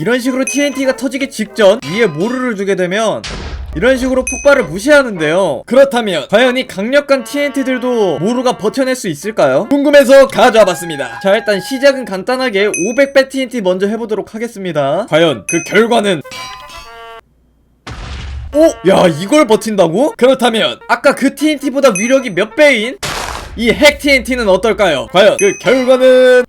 이런 식으로 TNT가 터지기 직전 위에 모루를 주게 되면 이런 식으로 폭발을 무시하는데요. 그렇다면 과연 이 강력한 TNT들도 모루가 버텨낼 수 있을까요? 궁금해서 가져와 봤습니다. 자 일단 시작은 간단하게 500배 TNT 먼저 해보도록 하겠습니다. 과연 그 결과는 오! 야 이걸 버틴다고? 그렇다면 아까 그 TNT보다 위력이 몇 배인 이 핵 TNT는 어떨까요? 과연 그 결과는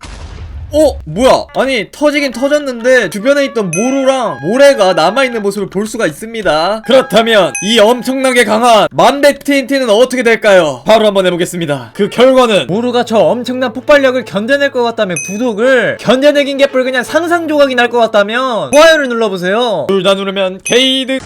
어? 뭐야? 아니 터지긴 터졌는데 주변에 있던 모루랑 모래가 남아있는 모습을 볼 수가 있습니다 그렇다면 이 엄청나게 강한 만배 TNT는 어떻게 될까요? 바로 한번 해보겠습니다 그 결과는 모루가 저 엄청난 폭발력을 견뎌낼 것 같다면 구독을 견뎌내긴 개뿔 그냥 상상 조각이 날 것 같다면 좋아요를 눌러보세요 둘 다 누르면 게이드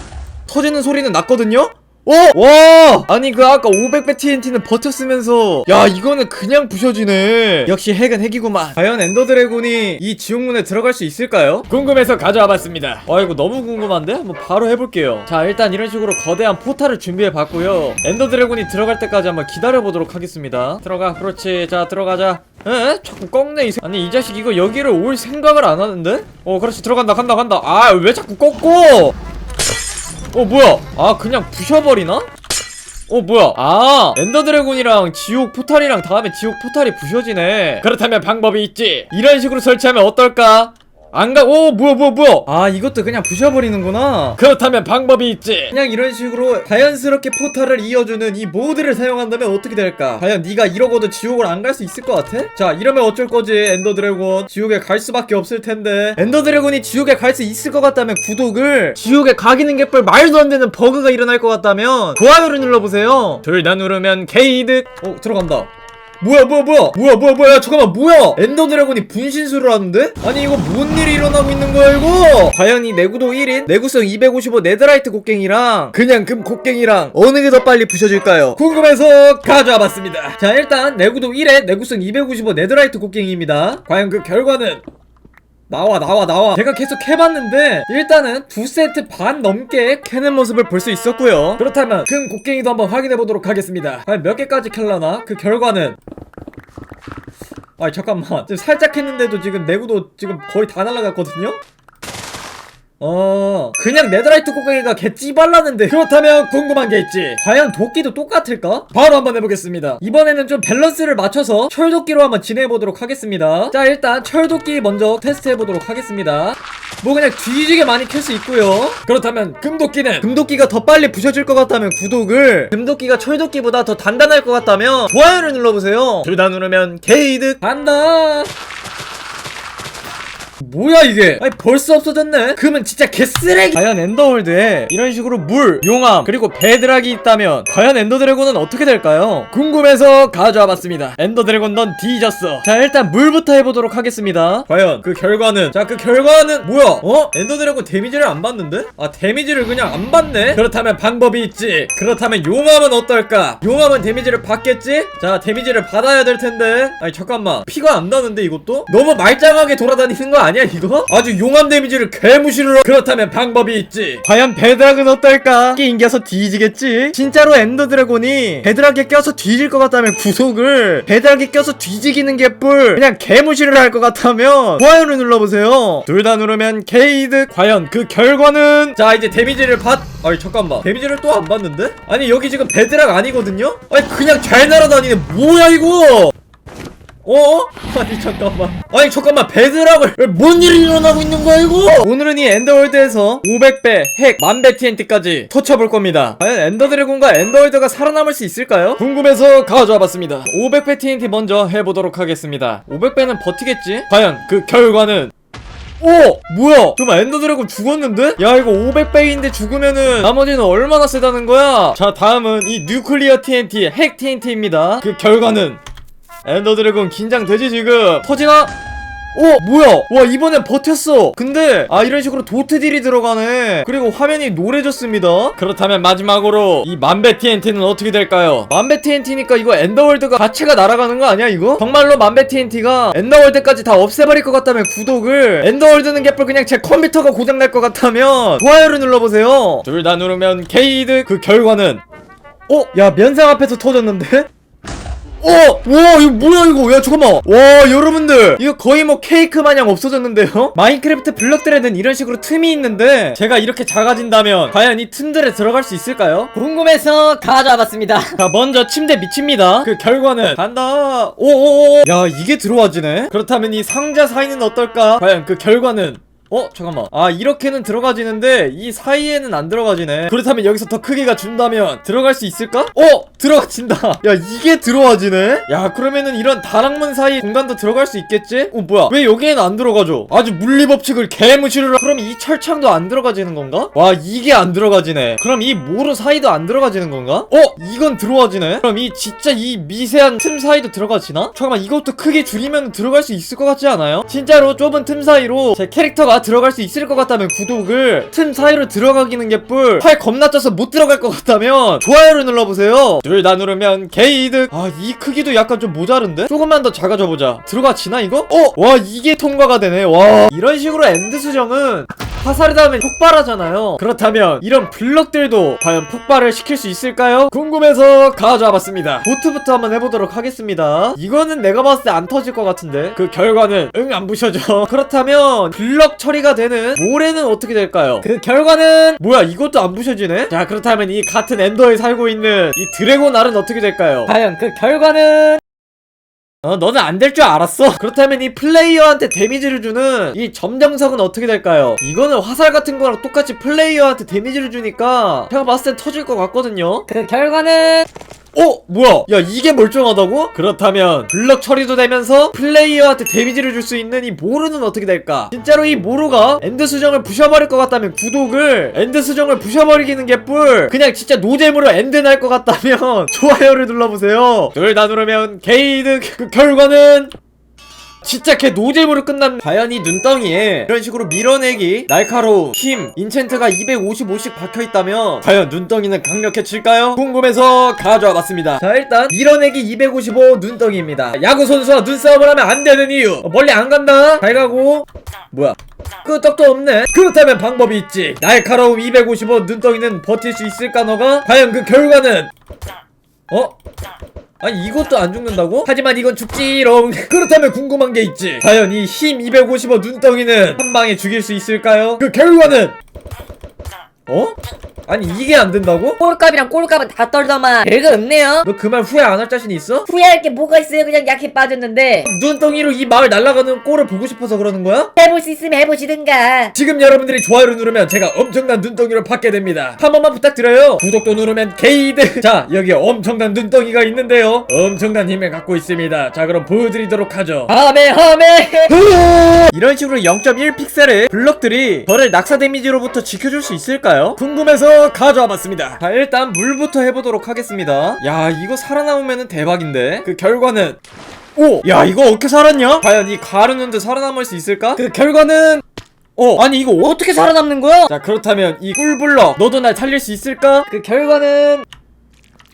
터지는 소리는 났거든요? 오! 와! 아니 그 아까 500배 TNT는 버텼으면서. 야 이거는 그냥 부셔지네. 역시 핵은 핵이구만. 과연 엔더드래곤이 이 지옥문에 들어갈 수 있을까요? 궁금해서 가져와 봤습니다. 와 이거 너무 궁금한데? 한번 바로 해볼게요. 자 일단 이런 식으로 거대한 포탈을 준비해 봤고요. 엔더드래곤이 들어갈 때까지 한번 기다려 보도록 하겠습니다. 들어가 그렇지. 자 들어가자. 에? 자꾸 꺾네 이 새... 아니 이 자식 이거 여기를 올 생각을 안 하는데? 어 그렇지. 들어간다 간다 간다. 아 왜 자꾸 꺾어 어 뭐야 아 그냥 부셔버리나? 어 뭐야 아 엔더드래곤이랑 지옥 포탈이랑 다음에 지옥 포탈이 부셔지네 그렇다면 방법이 있지 이런 식으로 설치하면 어떨까? 안 가 오 뭐야 뭐야 뭐야? 아 이것도 그냥 부셔버리는구나. 그렇다면 방법이 있지. 그냥 이런 식으로 자연스럽게 포탈을 이어주는 이 모드를 사용한다면 어떻게 될까? 과연 네가 이러고도 지옥을 안 갈 수 있을 것 같아? 자 이러면 어쩔 거지 엔더 드래곤. 지옥에 갈 수밖에 없을 텐데. 엔더 드래곤이 지옥에 갈 수 있을 것 같다면 구독을. 지옥에 가기는 개뿔 말도 안 되는 버그가 일어날 것 같다면 좋아요를 눌러보세요. 둘 다 누르면 게이득. 어 들어간다 뭐야 뭐야 뭐야? 뭐야 뭐야 뭐야? 잠깐만 뭐야? 엔더 드래곤이 분신술을 하는데? 아니 이거 뭔 일이 일어나고 있는 거야 이거? 과연 이 내구도 1인? 내구성 255 네드라이트 곡괭이랑 그냥 금 곡괭이랑 어느 게 더 빨리 부셔질까요? 궁금해서 가져와 봤습니다. 자 일단 내구도 1에 내구성 255 네드라이트 곡괭이입니다. 과연 그 결과는 나와 나와 나와. 제가 계속 해봤는데 일단은 두 세트 반 넘게 캐는 모습을 볼 수 있었고요. 그렇다면 금 곡괭이도 한번 확인해 보도록 하겠습니다. 과연 몇 개까지 캘라나? 그 결과는? 아니 잠깐만. 지금 살짝 했는데도 지금 내구도 지금 거의 다 날라갔거든요 어 그냥 네드라이트 곡괭이가 개 찌발랐는데 그렇다면 궁금한 게 있지. 과연 도끼도 똑같을까? 바로 한번 해보겠습니다. 이번에는 좀 밸런스를 맞춰서 철도끼로 한번 진행해보도록 하겠습니다. 자 일단 철도끼 먼저 테스트해보도록 하겠습니다. 뭐 그냥 뒤지게 많이 캘 수 있고요. 그렇다면 금도끼는? 금도끼가 더 빨리 부셔질 것 같다면 구독을? 금도끼가 철도끼보다 더 단단할 것 같다면 좋아요를 눌러보세요. 둘 다 누르면 게이득. 간다 뭐야 이게? 아니 벌써 없어졌네? 그러면 진짜 개쓰레기. 과연 엔더월드에 이런 식으로 물 용암 그리고 배드락이 있다면 과연 엔더드래곤은 어떻게 될까요? 궁금해서 가져와 봤습니다. 엔더드래곤 넌 뒤졌어. 자 일단 물부터 해보도록 하겠습니다. 과연 그 결과는? 자 그 결과는 뭐야? 어? 엔더드래곤 데미지를 안 받는데? 아 데미지를 그냥 안 받네? 그렇다면 방법이 있지. 그렇다면 용암은 어떨까? 용암은 데미지를 받겠지? 자 데미지를 받아야 될 텐데. 아니 잠깐만. 피가 안 나는데 이것도? 너무 말짱하게 돌아다니는 거 아니야 이거? 아주 용암 데미지를 개무시를 하- 그렇다면 방법이 있지 과연 베드락은 어떨까? 끼 인겨서 뒤지겠지 진짜로 엔더 드래곤이 베드락에 껴서 뒤질 것 같다면 구속을 베드락에 껴서 뒤지기는 개뿔 그냥 개무시를 할 것 같다면 좋아요를 눌러보세요 둘 다 누르면 게이드 과연 그 결과는 자 이제 데미지를 받 아니 잠깐만 데미지를 또 안 받는데? 아니 여기 지금 베드락 아니거든요? 아니 그냥 잘 날아다니네 뭐야 이거 어? 아니 잠깐만 아니 잠깐만 베드락을 왜뭔 일이 일어나고 있는 거야 이거 오늘은 이 엔더월드에서 500배 핵 만배 TNT까지 터쳐볼 겁니다 과연 엔더드래곤과 엔더월드가 살아남을 수 있을까요? 궁금해서 가져와 봤습니다 500배 TNT 먼저 해보도록 하겠습니다 500배는 버티겠지? 과연 그 결과는 오! 뭐야? 잠깐만 엔더드래곤 죽었는데? 야 이거 500배인데 죽으면은 나머지는 얼마나 세다는 거야? 자 다음은 이 뉴클리어 TNT 핵 TNT입니다 그 결과는 엔더드래곤 긴장되지 지금? 터지나? 오 뭐야? 와 이번엔 버텼어. 근데 아 이런 식으로 도트 딜이 들어가네. 그리고 화면이 노래졌습니다. 그렇다면 마지막으로 이 만배 TNT는 어떻게 될까요? 만배 TNT니까 이거 엔더월드가 자체가 날아가는 거 아니야 이거? 정말로 만배 TNT가 엔더월드까지 다 없애버릴 것 같다면 구독을 엔더월드는 개뿔 그냥 제 컴퓨터가 고장날 것 같다면 좋아요를 눌러보세요. 둘 다 누르면 게이드. 그 결과는? 어? 야 면상 앞에서 터졌는데? 어! 와 이거 뭐야 이거 야 잠깐만 와 여러분들 이거 거의 뭐 케이크 마냥 없어졌는데요? 마인크래프트 블럭들에는 이런 식으로 틈이 있는데 제가 이렇게 작아진다면 과연 이 틈들에 들어갈 수 있을까요? 궁금해서 가져와봤습니다. 자 먼저 침대 밑입니다 그 결과는 간다 오오오 야 이게 들어와지네 그렇다면 이 상자 사이는 어떨까 과연 그 결과는 어 잠깐만 아 이렇게는 들어가지는데 이 사이에는 안 들어가지네 그렇다면 여기서 더 크기가 준다면 들어갈 수 있을까? 어 들어가진다 야 이게 들어와지네 야 그러면은 이런 다락문 사이 공간도 들어갈 수 있겠지? 어 뭐야 왜 여기에는 안 들어가죠? 아주 물리법칙을 개무시를 그럼 이 철창도 안 들어가지는 건가? 와 이게 안 들어가지네 그럼 이 모루 사이도 안 들어가지는 건가? 어 이건 들어와지네 그럼 이 진짜 이 미세한 틈 사이도 들어가지나? 잠깐만 이것도 크게 줄이면 들어갈 수 있을 것 같지 않아요? 진짜로 좁은 틈 사이로 제 캐릭터가 들어갈 수 있을 것 같다면 구독을 틈 사이로 들어가기는 게뿔 팔 겁나 쪄서 못 들어갈 것 같다면 좋아요를 눌러보세요 둘 다 누르면 게이득 아 이 크기도 약간 좀 모자른데? 조금만 더 작아져 보자 들어가 지나 이거? 어? 와 이게 통과가 되네 와 이런 식으로 엔드 수정은 화살이 닿으면 폭발하잖아요 그렇다면 이런 블럭들도 과연 폭발을 시킬 수 있을까요? 궁금해서 가져와 봤습니다 보트부터 한번 해보도록 하겠습니다 이거는 내가 봤을 때 안 터질 것 같은데 그 결과는 응 안 부셔져 그렇다면 블럭 처리가 되는 모래는 어떻게 될까요? 그 결과는 뭐야 이것도 안 부셔지네? 자 그렇다면 이 같은 엔더에 살고 있는 이 드래곤 알은 어떻게 될까요? 과연 그 결과는 어, 너는 안 될 줄 알았어? 그렇다면 이 플레이어한테 데미지를 주는 이 점정석은 어떻게 될까요? 이거는 화살 같은 거랑 똑같이 플레이어한테 데미지를 주니까 제가 봤을 땐 터질 것 같거든요? 그 결과는 어? 뭐야? 야 이게 멀쩡하다고? 그렇다면 블럭 처리도 되면서 플레이어한테 데미지를 줄 수 있는 이 모루는 어떻게 될까? 진짜로 이 모루가 엔드 수정을 부셔버릴 것 같다면 구독을 엔드 수정을 부셔버리기는 개뿔 그냥 진짜 노잼으로 엔드 날 것 같다면 좋아요를 눌러보세요 둘 다 누르면 게이드 그 결과는 진짜 걔 노잼으로 끝난 과연 이 눈덩이에 이런 식으로 밀어내기 날카로움 힘 인챈트가 255씩 박혀있다면 과연 눈덩이는 강력해질까요? 궁금해서 가져와 봤습니다. 자 일단 밀어내기 255 눈덩이입니다. 야구 선수와 눈싸움을 하면 안 되는 이유. 어, 멀리 안 간다. 잘 가고. 뭐야? 끄떡도 없네. 그렇다면 방법이 있지. 날카로움 255 눈덩이는 버틸 수 있을까 너가? 과연 그 결과는? 어? 아니 이것도 안 죽는다고? 하지만 이건 죽지롱 그렇다면 궁금한 게 있지 과연 이 힘 255 눈덩이는 한 방에 죽일 수 있을까요? 그 결과는 어? 아니 이게 안 된다고? 꼴값이랑 꼴값은 다 떨더만 별거 없네요. 너 그 말 후회 안 할 자신 있어? 후회할 게 뭐가 있어요? 그냥 약해 빠졌는데 눈덩이로 이 마을 날아가는 꼴을 보고 싶어서 그러는 거야? 해볼 수 있으면 해보시든가. 지금 여러분들이 좋아요를 누르면 제가 엄청난 눈덩이를 받게 됩니다 한 번만 부탁드려요 구독도 누르면 게이드 자 여기 엄청난 눈덩이가 있는데요 엄청난 힘을 갖고 있습니다 자 그럼 보여드리도록 하죠 하메 하메. 이런 식으로 0.1픽셀의 블럭들이 저를 낙사 데미지로부터 지켜줄 수 있을까요? 궁금해서 가져와 봤습니다 자 일단 물부터 해보도록 하겠습니다 야 이거 살아남으면 대박인데 그 결과는 오! 야 이거 어떻게 살았냐? 과연 이 가르는데 살아남을 수 있을까? 그 결과는 어 아니 이거 어... 어떻게 살아남는 거야? 자 그렇다면 이 꿀블럭 너도 날 살릴 수 있을까? 그 결과는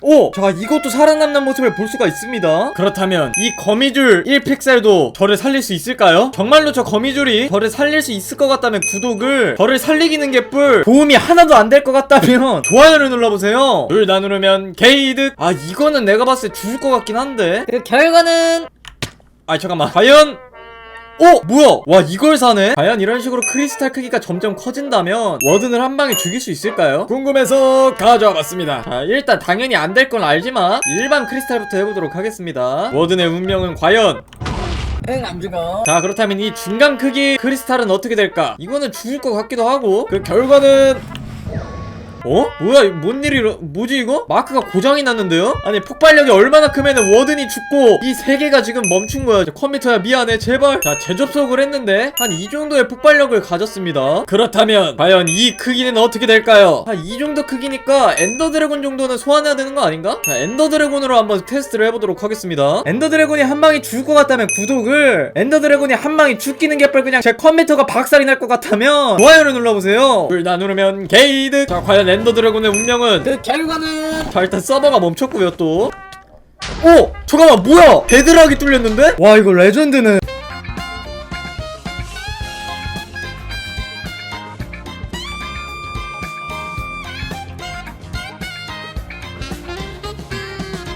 오! 자 이것도 살아남는 모습을 볼 수가 있습니다. 그렇다면 이 거미줄 1픽셀도 저를 살릴 수 있을까요? 정말로 저 거미줄이 저를 살릴 수 있을 것 같다면 구독을 저를 살리기는 개뿔 도움이 하나도 안 될 것 같다면 좋아요를 눌러보세요. 둘 다 누르면 게이득. 아 이거는 내가 봤을 때 죽을 것 같긴 한데. 그 결과는? 아 잠깐만. 과연 어 뭐야 와 이걸 사네 과연 이런 식으로 크리스탈 크기가 점점 커진다면 워든을 한 방에 죽일 수 있을까요? 궁금해서 가져와 봤습니다 자 일단 당연히 안 될 건 알지만 일반 크리스탈부터 해보도록 하겠습니다 워든의 운명은 과연 응안 죽어. 자 그렇다면 이 중간 크기 크리스탈은 어떻게 될까? 이거는 죽을 것 같기도 하고 그 결과는 어? 뭐야 뭔 일이 일어- 뭐지 이거? 마크가 고장이 났는데요? 아니 폭발력이 얼마나 크면은 워든이 죽고 이 세 개가 지금 멈춘 거야 컴퓨터야 미안해 제발 자 재접속을 했는데 한 이 정도의 폭발력을 가졌습니다 그렇다면 과연 이 크기는 어떻게 될까요? 한 이 정도 크기니까 엔더 드래곤 정도는 소환해야 되는 거 아닌가? 자 엔더 드래곤으로 한번 테스트를 해보도록 하겠습니다 엔더 드래곤이 한 방에 죽을 것 같다면 구독을 엔더 드래곤이 한 방에 죽기는 개뿔 그냥 제 컴퓨터가 박살이 날 것 같다면 좋아요를 눌러보세요 둘 다 누르면 게이드 자 과연 엔더 드래곤의 운명은 그 결과는 자 일단 서버가 멈췄고요 또 오! 잠깐만 뭐야 베드락이 뚫렸는데? 와 이거 레전드는